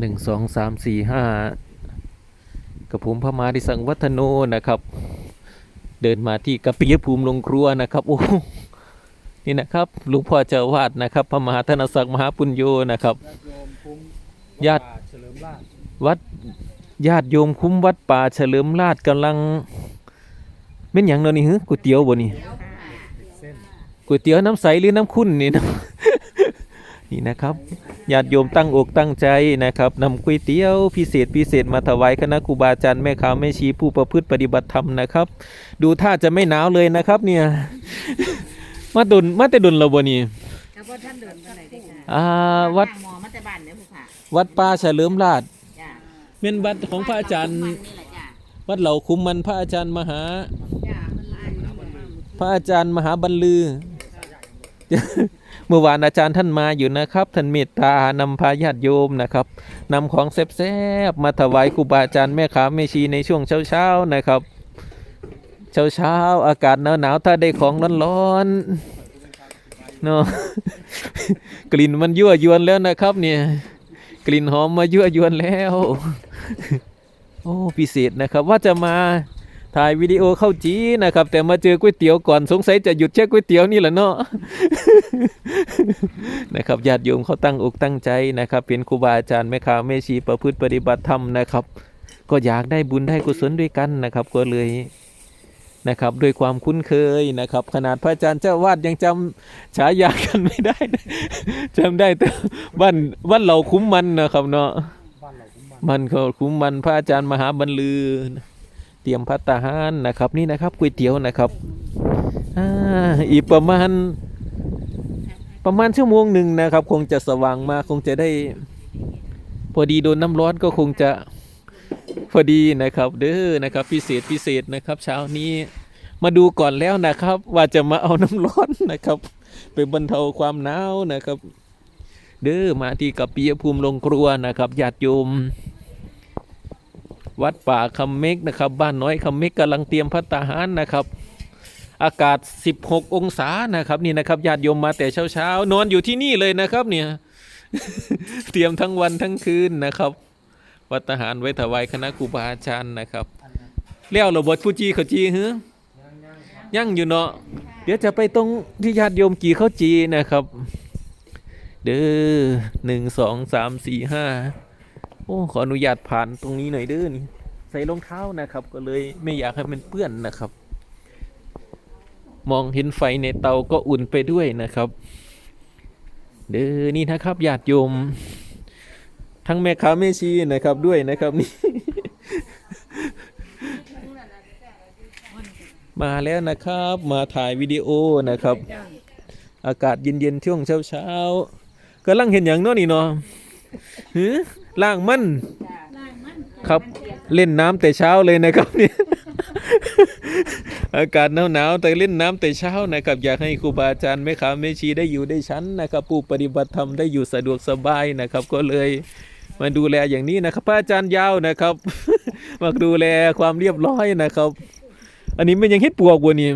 หนึ่งสองสามสี่ห้ากับผมพมาดิสังวัฒโนนะครับ เดินมาที่กระปิยภูมิลงครัวนะครับโอ้นี่นะครับหลุงพ่อเจ้าอาวาดนะครับ พระมหาธนศักดิ์มหาปุญโยนะครับ ญาติโยมคุ้มญาติป่เฉลิมราชวัดญาติโยมคุ้มวัดป่าเฉลิมราชกำลังเป็นอย่างเนาะนี่ฮึก๋วยเตี๋ยวบ่นี่เส้นก๋วยเตี๋ยวน้ำใสหรือน้ำข้นนี่นะ นี่นะครับญาติโยมตั้งอกตั้งใจนะครับนำก๋วยเตี๋ยวพิเศษพิเศษมาถวายคณะครูบาอาจารย์แม่ขาวแม่ชีผู้ประพฤติปฏิบัติธรรมนะครับ ดูท่าจะไม่หนาวเลยนะครับเนี่ยมาดุนมาแต่ดุนเราบ่นี่แล้วก็ท่านเดินไปไหนได้ค่ะอ่าวัดหมอมาแต่บ้านเนี่ยผู้ค่ะวัดป่าเฉลิมราชจ้าเป็นวัดของพระอาจารย์นี่แหละจ้าวัดเหล่าคุ้มมันพระอาจารย์มหา จ้ามันลายพระอาจารย์มหาบรรลือ เมื่อวานอาจารย์ท่านมาอยู่นะครับท่านเมตตานำพาญาติโยมนะครับนำของแซ่บๆมาถวายครูบาอาจารย์แม่ขาแม่ชีในช่วงเช้าๆนะครับ เช้าๆอากาศหนาวๆถ้าได้ของร้อนๆเนาะกลิ่นมันยั่วยวนแล้วนะครับ เนี่ยกลิ่นหอมมายั่วยวนแล้ว โอ้พิเศษนะครับว่าจะมา ถ่ายวิดีโอเข้าจีนะครับ แต่มาเจอก๋วยเตี๋ยวก่อนสงสัยจะหยุดแค่ก๋วยเตี๋ยวนี่แหละเนาะนะครับญาติโยมเขาตั้งอกตั้งใจนะครับ เป็นครูบาอาจารย์แม่ค้าแม่ชีประพฤติปฏิบัติธรรมนะครับ ก็อยากได้บุญได้กุศลด้วยกันนะครับ ก็เลยนะครับด้วยความคุ้นเคยนะครับ ขนาดพระอาจารย์เจ้าวาดยังจำฉายากันไม่ได้นะจำได้แต่บ้านบ้านเหล่าคุ้มมันนะครับเนาะบ้านเราคุ้มมันมันก็คุ้มมันพระอาจารย์มหาบรรลือ เตรียมพัตตาหารนะครับนี่นะครับก๋วยเตี๋ยวนะครับอ่าอีกประมาณ ประมาณชั่วโมงหนึ่งนะครับ คงจะสว่างมาคงจะได้ พอดีโดนน้ำร้อนก็คงจะพอดีนะครับ เด้อนะครับ พิเศษพิเศษนะครับ เช้านี้มาดูก่อนแล้วนะครับ ว่าจะมาเอาน้ำร้อนนะครับไปบรรเทาความหนาวนะครับ เด้อมาที่กับปิยภูมิลงครัวนะครับญาติโยม วัดป่าคำเมกนะครับ บ้านน้อยคำเมกกำลังเตรียมพัตตาหารนะครับ อากาศ 16 องศานะครับนี่นะครับญาติโยมมาแต่เช้าๆ นอนอยู่ที่นี่เลยนะครับเนี่ยเตรียมทั้งวันทั้งคืนนะครับ วัดทหารไว้ถวายคณะครูบาอาจารย์นะครับเลี้ยวเราบทผู้จีเขาจีเฮึยังอยู่เนาะเดี๋ยวจะไปตรงที่ญาติโยมกีเขาจีนะครับ เด้อหนึ่งสองสามสี่ห้า โอ้ขออนุญาตผ่านตรงนี้หน่อยเด้อนี่ใส่รองเท้านะครับ ก็เลยไม่อยากให้มันเปื้อนนะครับ มองเห็นไฟในเตาก็อุ่นไปด้วยนะครับ เด้อนี่นะครับญาติโยม ทั้งแม่ค้าแม่ชีนะครับด้วยนะครับนี่ มาแล้วนะครับ มาถ่ายวิดีโอนะครับ อากาศเย็นๆช่วงเช้าๆก็ลังเห็นอย่างน้อนี่เนาะ ล่างมันครับเล่นน้ำแต่เช้าเลยนะครับเนี่ยอากาศหนาวๆแต่เล่นน้ำแต่เช้านะครับ อยากให้ครูบาอาจารย์แม่ขาแม่ชีได้อยู่ได้ชั้นนะครับผู้ปฏิบัติธรรมได้อยู่สะดวกสบายนะครับ ก็เลยมาดูแลอย่างนี้นะครับพระอาจารย์ยาวนะครับ มาดูแลความเรียบร้อยนะครับ อันนี้มันยังเฮ็ดปวกบ่นี่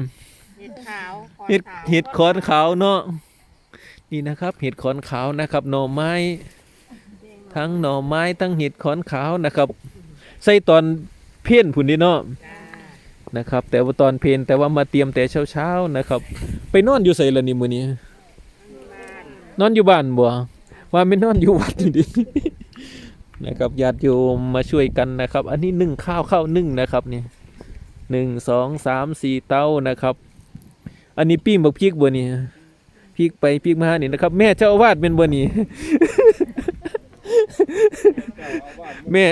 เห็ดขาวเห็ดเห็ดขอนขาวเนาะนี่นะครับ เห็ดขอนขาวนะครับหน่อไม้ ทั้งหน่อไม้ทั้งเห็ดขอนขาวนะครับ ใส่ตอนเพี้ยนผุนนี่เนาะนะครับ แต่ว่าตอนเพลนแต่ว่ามาเตรียมแต่เช้าๆนะครับ ไปนอนอยู่ใส่ละนี่มื้อนี้นอนอยู่บ้านบ่ว่าไม่นอนอยู่วัดนี่ดินะครับญาติโยมมาช่วยกันนะครับ อันนี้นึ่งข้าวข้าวนึ่งนะครับเนี่ยหนึ่งสองสามสี่เต้านะครับ อันนี้ปิ้งบักพริกบ่นี่พริกไปพริกมานี่นะครับ แม่เจ้าอาวาสเป็นบ่นี่ แม่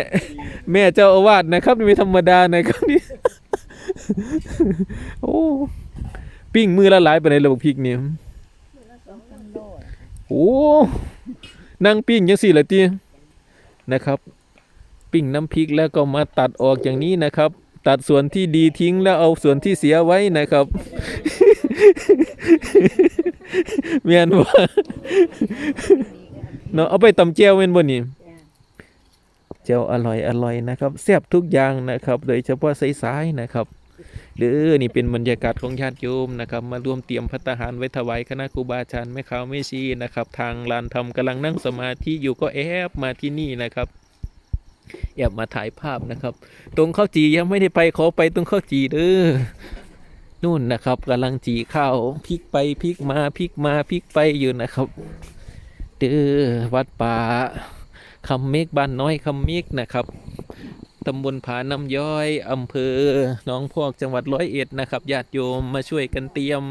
แม่เจ้าอาวาสนะครับนี่ไม่ธรรมดานะครับนี่โอ้ปิ้งมือละหลายไปในระบบพริกนี่โอ้นั่งปิ้งยังสี่ละตีนะครับ ปิ้งน้ำพริกแล้วก็มาตัดออกอย่างนี้นะครับ ตัดส่วนที่ดีทิ้งแล้วเอาส่วนที่เสียไว้นะครับเมียนว่า เนาะเอาไปตำเจียวเว้นบ่นี่เจียวอร่อยอร่อยนะครับแซ่บทุกอย่างนะครับ โดยเฉพาะสายๆนะครับหรือนี่เป็นบรรยากาศของญาติโยมนะครับ มาร่วมเตรียมพัตตาหารไว้ถวายคณะครูบาอาจารย์แม่ขาวแม่ชีนะครับ ทางลานธรรมกำลังนั่งสมาธิอยู่ก็แอบมาที่นี่นะครับแอบมาถ่ายภาพนะครับ ตรงข้าวจียังไม่ได้ไปขอไปตรงข้าวจีเด้อนู่นนะครับกำลังจีข้าวพลิกไปพลิกมาพลิกมาพลิกไปอยู่นะครับ เด้อวัดป่าคำเมกบ้านน้อยคำเมกนะครับตำบลผาน้ำย้อยอำเภอหนองพอกจังหวัดร้อยเอ็ดนะครับญาติโยมมาช่วยกันเตรียม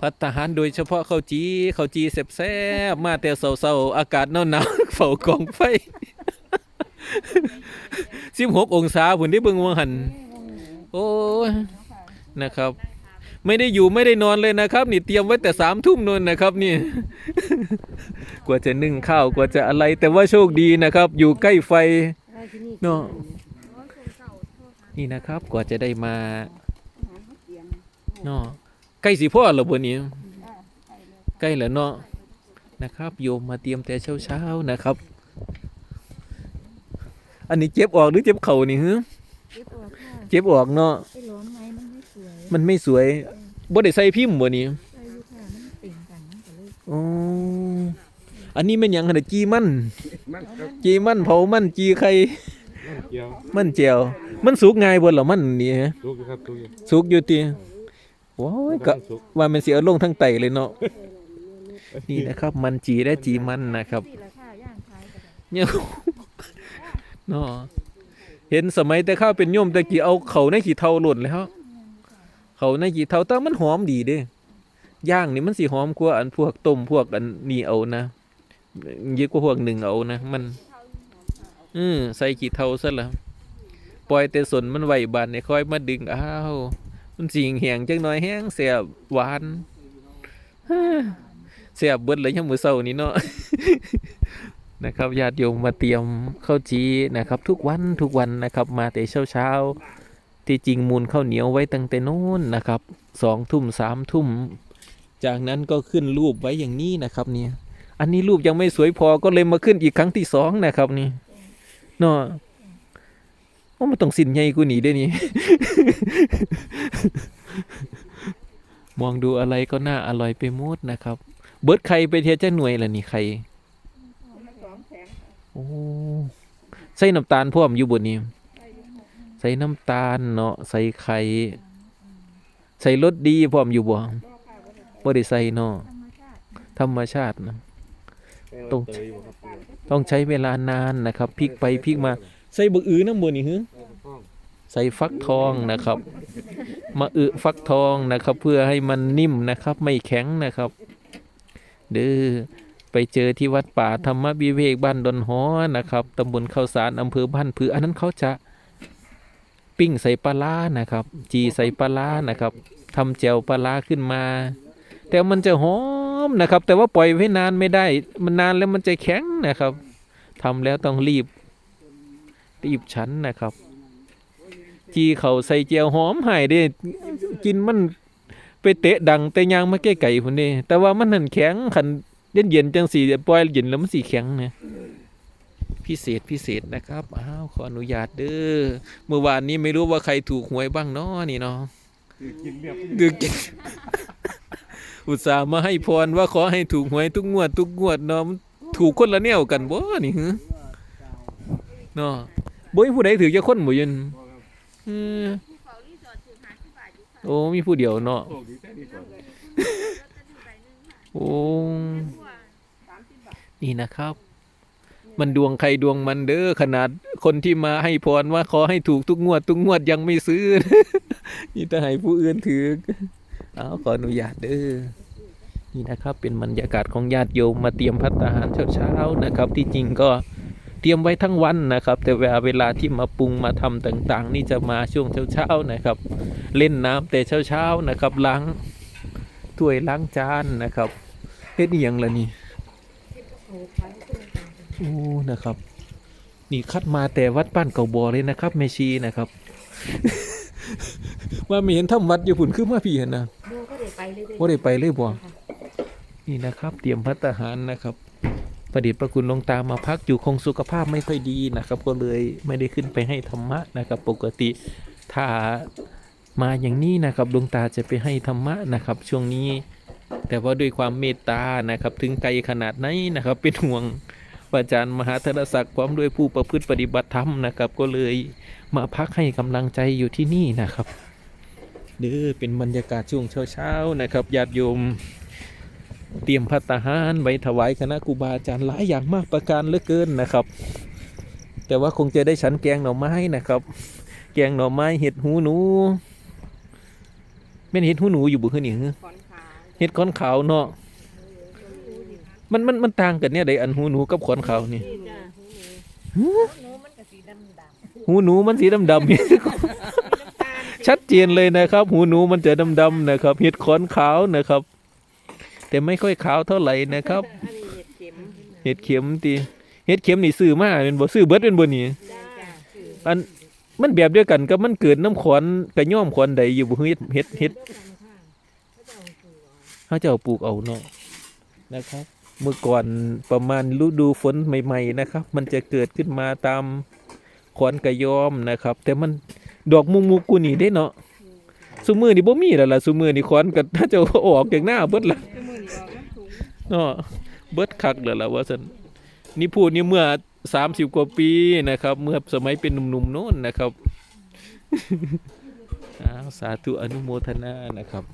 พัตตาหารโดยเฉพาะข้าวจีข้าวจีแซ่บๆมาแต่เศร้าๆอากาศหนาวๆเฝ้ากองไฟสิบหกองศาผุนได้เบิ่งวังหัน โอ้ยนะครับ ไม่ได้อยู่ไม่ได้นอนเลยนะครับ นี่เตรียมไว้แต่สามทุ่มนนนะครับนี่ กว่าจะนึ่งข้าวกว่าจะอะไร แต่ว่าโชคดีนะครับ อยู่ใกล้ไฟเนาะนี่นะครับกว่าจะได้มาเนาะใกล้สิพ่อแล้วบนนี้ ใกล้แล้วเนาะนะครับ โยมมาเตรียมแต่เช้าๆนะครับ อันนี้เจ็บออกหรือเจ็บเข่านี่ฮึเก็บออกค่ะเจ็บออกเนาะไอ้ร้อนไห มมันไม่สวยมันไม่สวยบ่ได้ใส่พิมพ์บ่นี่ใส่อยู่ค่ะมันติ่งกันมันก็เลยอ๋ออันนี้เป็นหยังขนาดจีมัน มันครับจีมันเผามันจีไข่มันเกี่ยวมันเจียว มันสุกง่ายบ่ล่ะมันนี่ฮะทุกอยู่ครับทุกอยู่สุกอยู่ติโอ้ยก็สุกว่ามันสิเอาลงทั้งไตเลยเนาะนี่นะครับ มันจีและจีมันนะครับสี่ราคาย่างขายกันเนี่ยเนาะเห็นสมัยแต่ข้าวเป็นโยมตะกี้เอาเขาในขี้เทาหล่นแล้ว เขาในขี้เทาแต่มันหอมดีเด้ย่างนี่มันสิหอมกว่าอันพวกต้มพวกอันนี่เอานะเยอะกว่าพวกหนึ่งเอานะมันอือใส่ขี้เทาซะละปล่อยแต่สนมันไหวบานเนี่ยค่อยมาดึงอ้าวมันสิงแหงจังน้อยแห้งเสียบหวานเสียบเบิดเลยยังมือเศร้านี่เนาะนะครับญาติโยมมาเตรียมข้าวจีนะครับ ทุกวันทุกวันนะครับ มาแต่เช้าเช้า ที่จริงมูลข้าวเหนียวไว้ตั้งแต่โน้นนะครับสองทุ่มสามทุ่ม จากนั้นก็ขึ้นรูปไว้อย่างนี้นะครับเนี่ยอันนี้รูปยังไม่สวยพอก็เลยมาขึ้นอีกครั้งที่สองนะครับนี่เนาะว่ามันต้องสินใหญ่กูหนีได้นี่ มองดูอะไรก็น่าอร่อยไปหมดนะครับ เบิร์ดไข่ไปเทียจะหน่วยล่ะนี่ไข่โอ้ใส่น้ำตาลพร้อมอยู่บนนี้ ใส่น้ำตาลเนาะใส่ไข่ใส่รสดีพร้อมอยู่บ่บ่ได้ใส่เนาะธรรมชาตินะตรงต้องใช้เวลานานนะครับพลิกไปพลิกมา ใส่บักอือน้ำบนนี่ฮึใส่ฟักทองนะครับ มาอึฟักทองนะครับ เพื่อให้มันนิ่มนะครับ ไม่แข็งนะครับ เด้อไปเจอที่วัดป่าธรรมวิเวกบ้านดอนหอนะครับตำบลข้าวสารอำเภอบ้านผืออันนั้นเขาจะ ปิ้งใส่ปลาร้านะครับ จีใส่ปลาร้านะครับทำแจวปลาร้าขึ้นมา แต่มันจะหอมนะครับ แต่ว่าปล่อยไว้นานไม่ได้ มันนานแล้วมันจะแข็งนะครับทำแล้วต้องรีบ รีบชั้นนะครับ จีเขาใส่เจียวหอมหายเด้กินมันไปเตะดังแต่ยางมาแก้ไก่พุ่นเด้แต่ว่ามันนั่นแข็งขันเย็นเย็นจังสีปล่อยเย็นแล้วมันสีแข็งเนี่ย พิเศษพิเศษนะครับอ้าวขออนุญาตเด้อเมื่อวานนี้ไม่รู้ว่าใครถูกหวยบ้างเนาะนี่เนาะกินเรียบดึกอุตส่าห์มาให้พรว่าขอให้ถูกหวยทุกงวด ทุกงวดเนาะมันถูกคนละแนวกันบ่นี่ฮึเนาะบ่มีผู้ใดถือจะคนบ่ยันเออโอ้มีผู้เดียวเนาะโอ้ดีใจดีกว่าโอ้นี่นะครับ มันดวงใครดวงมันเด้อขนาดคนที่มาให้พรว่าขอให้ถูกทุกงวดทุกงวดยังไม่ซื้อ นี่แต่ให้ผู้อื่นถือเอาขออนุญาตเด้อนี่นะครับ เป็นบรรยากาศของญาติโยมมาเตรียมพัตตาหารเช้าๆนะครับ ที่จริงก็เตรียมไว้ทั้งวันนะครับ แต่เวลาเวลาที่มาปรุงมาทำต่าง ๆ นี่จะมาช่วงเช้าๆนะครับ เล่นน้ำแต่เช้าๆนะครับล้างถ้วยล้างจานนะครับเฮ็ดอหยังล่ะนี่ โอ้นะครับ นี่คัดมาแต่วัดบ้านเก่าบอเลยนะครับเมชีนะครับ ว่าไม่เห็นทำวัดอยู่พุ่นคือมาพี่เห็นนะโบก็ได้ไปเลยว่าได้ไปเลยบ่นี่นะครับ เตรียมพัตตาหารนะครับ ประเดิษฐ์ประคุณหลวงตามาพักอยู่คงสุขภาพไม่ค่อยดีนะครับ ก็เลยไม่ได้ขึ้นไปให้ธรรมะนะครับ ปกติถ้ามาอย่างนี้นะครับหลวงตาจะไปให้ธรรมะนะครับ ช่วงนี้ แต่ว่าด้วยความเมตตานะครับ ถึงไกลขนาดไหนนะครับ เป็นห่วง อาจารย์มหาธนศักดิ์พร้อมด้วยผู้ประพฤติปฏิบัติธรรมนะครับ ก็เลยมาพักให้กำลังใจอยู่ที่นี่นะครับเด้อเป็นบรรยากาศช่วงเช้าๆนะครับญาติโยม เตรียมพัตตาหารไว้ถวายคณะครูบาอาจารย์หลายอย่างมากประการเหลือเกินนะครับ แต่ว่าคงจะได้ฉันแกงหน่อไม้นะครับ แกงหน่อไม้เห็ดหูหนูแม่นเห็ดหูหนูอยู่บุคือนี่หือขอนขาวเห็ดขอนขาวเนาะ มันมันมันต่างกันเนี่ยใดอันหูหนูกับขอนขาวนี่นี่จ้ะหูหนูมันสีดำๆชัดเจนเลยนะครับ หูหนูมันจะดำๆนะครับเห็ดขอนขาวนะครับ แต่ไม่ค่อยขาวเท่าไหร่นะครับ อันนี้เห็ดเข็มเห็ดเข็มตีเห็ดเข็มนี่ซื้อมาเป็นบ่ซื้อเบิดเป็นบ่นี่จ้าจ้ะอันมันแบบเดียวกันกับมันเกิดน้ำขอนกระย่อมขอนใดอยู่บ่เฮ็ดเฮ็ดเฮ็ดเขาจะเอาปลูกเอาเนาะนะครับ เมื่อก่อนประมาณฤดูฝนใหม่ ๆ นะครับ มันจะเกิดขึ้นมาตามขอนกระย่อมนะครับ แต่มันดอกมุกมุกกูนี่ได้เนาะซุมือนี่บ่มีแล้วล่ะซุมือนี่ขอนก็ถ้าจะเอาออกจากหน้าเบิดละคือมือนี่ออกน้ำถุงเนาะเบิดคักแล้วล่ะว่าซั่นนี่พูดนี่เมื่อ30กว่าปีนะครับ เมื่อสมัยเป็นหนุ่มๆโน้นนะครับอ้าวสาธุอนุโมทนานะครับ